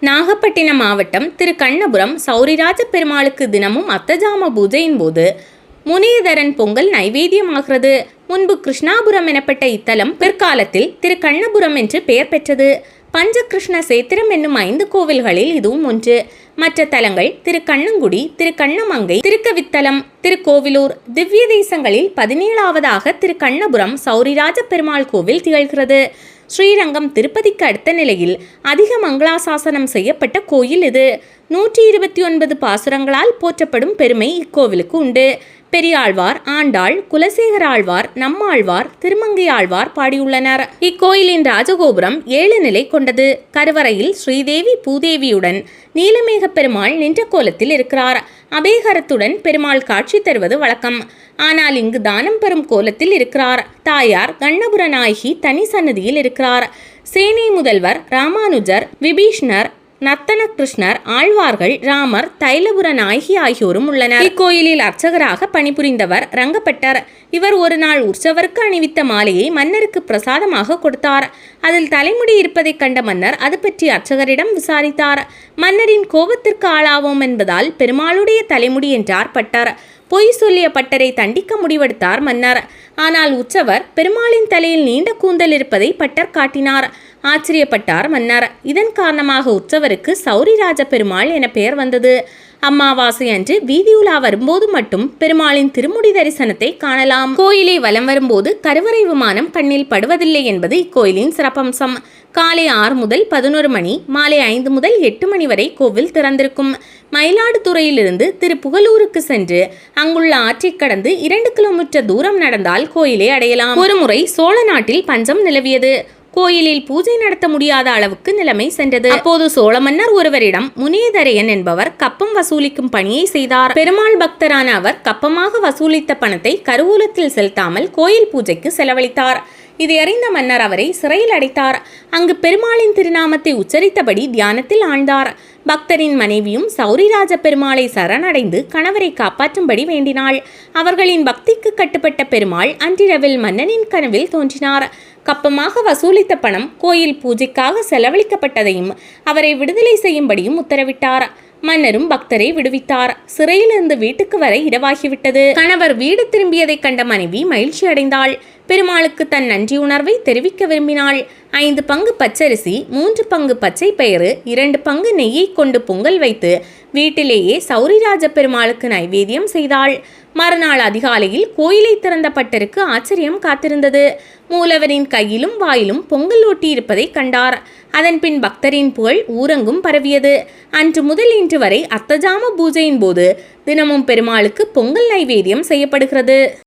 நாகப்பட்டினம் மாவட்டம் திரு கண்ணபுரம் சௌரிராஜ பெருமாளுக்கு தினமும் அத்தஜாம பூஜையின் போது முனியதரன் பொங்கல் நைவேத்தியமாகிறது. முன்பு கிருஷ்ணாபுரம் எனப்பட்ட இத்தலம் பிற்காலத்தில் திரு கண்ணபுரம் என்று பெயர் பெற்றது. பஞ்சகிருஷ்ண சேத்திரம் என்னும் ஐந்து கோவில்களில் இதுவும் ஒன்று. மற்ற தலங்கள் திரு கண்ணங்குடி திரு கண்ணமங்கை திருக்கவித்தலம் திருக்கோவிலூர் திவ்ய தேசங்களில் பதினேழாவதாக திரு கண்ணபுரம் சௌரிராஜ பெருமாள் கோவில் திகழ்கிறது. ஸ்ரீரங்கம் திருப்பதிக்கு அடுத்த நிலையில் அதிக மங்களாசாசனம் செய்யப்பட்ட கோயில் இது. நூற்றி இருபத்தி ஒன்பது பாசுரங்களால் போற்றப்படும் பெருமை இக்கோவிலுக்கு உண்டு. பெரியாழ்வார் ஆண்டாள் குலசேகர ஆழ்வார் நம்மாழ்வார் திருமங்கை ஆழ்வார் பாடியுள்ளனர். இக்கோயிலின் ராஜகோபுரம் ஏழு நிலை கொண்டது. கருவறையில் ஸ்ரீதேவி பூதேவியுடன் நீலமேக பெருமாள் நின்ற கோலத்தில் இருக்கிறார். அபேகரத்துடன் பெருமாள் காட்சி தருவது வழக்கம். ஆனால் இங்கு தானம் பெறும் கோலத்தில் இருக்கிறார். தாயார் கண்ணபுர நாயகி தனி சன்னதியில் இருக்கிறார். சேனை முதல்வர் ராமானுஜர் விபீஷ்ணர் நத்தன கிருஷ்ணர் ஆழ்வார்கள் ராமர் தைலபுர நாயகி ஆகியோரும் உள்ளனர். இக்கோயிலில் அர்ச்சகராக பணிபுரிந்தவர் ரங்கப்பட்டர். இவர் ஒரு நாள் உற்சவருக்கு அணிவித்த மாலையை மன்னருக்கு பிரசாதமாக கொடுத்தார். அதில் தலைமுடி இருப்பதைக் கண்ட மன்னர் அது பற்றி அர்ச்சகரிடம் விசாரித்தார். மன்னரின் கோபத்திற்கு ஆளாவோம் என்பதால் பெருமாளுடைய தலைமுடி என்றார் பட்டர். பொய் சொல்லிய பட்டரை தண்டிக்க முடிவெடுத்தார் மன்னர். ஆனால் உற்சவர் பெருமாளின் தலையில் நீண்ட கூந்தல் இருப்பதை பட்டர் காட்டினார். ஆச்சரியப்பட்டார் மன்னர். இதன் காரணமாக உற்சவருக்கு சௌரிராஜ பெருமாள் என பெயர் வந்தது. அம்மாவாசை அன்று வீதியுலா வரும்போது மட்டும் பெருமாளின் திருமுடி தரிசனத்தை காணலாம். கோயிலை வலம் வரும்போது கருவறை விமானம் கண்ணில் படுவதில்லை என்பது இக்கோயிலின் சிறப்பம்சம். காலை ஆறு முதல் பதினோரு மணி மாலை ஐந்து முதல் எட்டு மணி வரை கோவில் திறந்திருக்கும். மயிலாடுதுறையிலிருந்து திரு புகலூருக்கு சென்று அங்குள்ள ஆற்றை கடந்து இரண்டு கிலோமீட்டர் தூரம் நடந்தால் கோயிலை அடையலாம். ஒருமுறை சோழ நாட்டில் பஞ்சம் நிலவியது. கோயிலில் பூஜை நடத்த முடியாத அளவுக்கு நிலைமை சென்றது. அப்போது சோழ மன்னர் ஒருவரிடம் முனியதரையன் என்பவர் கப்பம் வசூலிக்கும் பணியை செய்தார். பெருமாள் பக்தரான அவர் கப்பமாக வசூலித்த பணத்தை கருவூலத்தில் செலுத்தாமல் கோயில் பூஜைக்கு செலவழித்தார். இதை அறிந்த மன்னர் அவரை சிறையில் அடைத்தார். அங்கு பெருமாளின் திருநாமத்தை உச்சரித்தபடி தியானத்தில் ஆழ்ந்தார். பக்தரின் மனைவியும் சௌரிராஜ பெருமாளை சரணடைந்து கணவரை காப்பாற்றும்படி வேண்டினாள். அவர்களின் பக்திக்கு கட்டுப்பட்ட பெருமாள் அன்றிரவில் மன்னனின் கனவில் தோன்றினார். கப்பமாக வசூலித்த பணம் கோயில் பூஜைக்காக செலவழிக்கப்பட்டதையும் அவரை விடுதலை செய்யும்படியும் உத்தரவிட்டார். மன்னரும் பக்தரை விடுவித்தார். சிறையிலிருந்து வீட்டுக்கு வர இடவாகிவிட்டது கணவர் வீடு திரும்பியதைக் கண்ட மனைவி மகிழ்ச்சி அடைந்தாள் பெருமாளுக்கு தன் நன்றி உணர்வை தெரிவிக்க விரும்பினாள். ஐந்து பங்கு பச்சரிசி மூன்று பங்கு பச்சை பயிறு இரண்டு பங்கு நெய்யை கொண்டு பொங்கல் வைத்து வீட்டிலேயே சௌரிராஜ பெருமாளுக்கு நைவேத்தியம் செய்தாள். மறுநாள் அதிகாலையில் கோயிலை திறந்த பட்டருக்கு ஆச்சரியம் காத்திருந்தது. மூலவரின் கையிலும் வாயிலும் பொங்கல் ஒட்டியிருப்பதை கண்டார். அதன்பின் பக்தரின் புகழ் ஊரங்கும் பரவியது. அன்று முதல் இன்று வரை அத்தஜாம பூஜையின் போது தினமும் பெருமாளுக்கு பொங்கல் நைவேத்தியம் செய்யப்படுகிறது.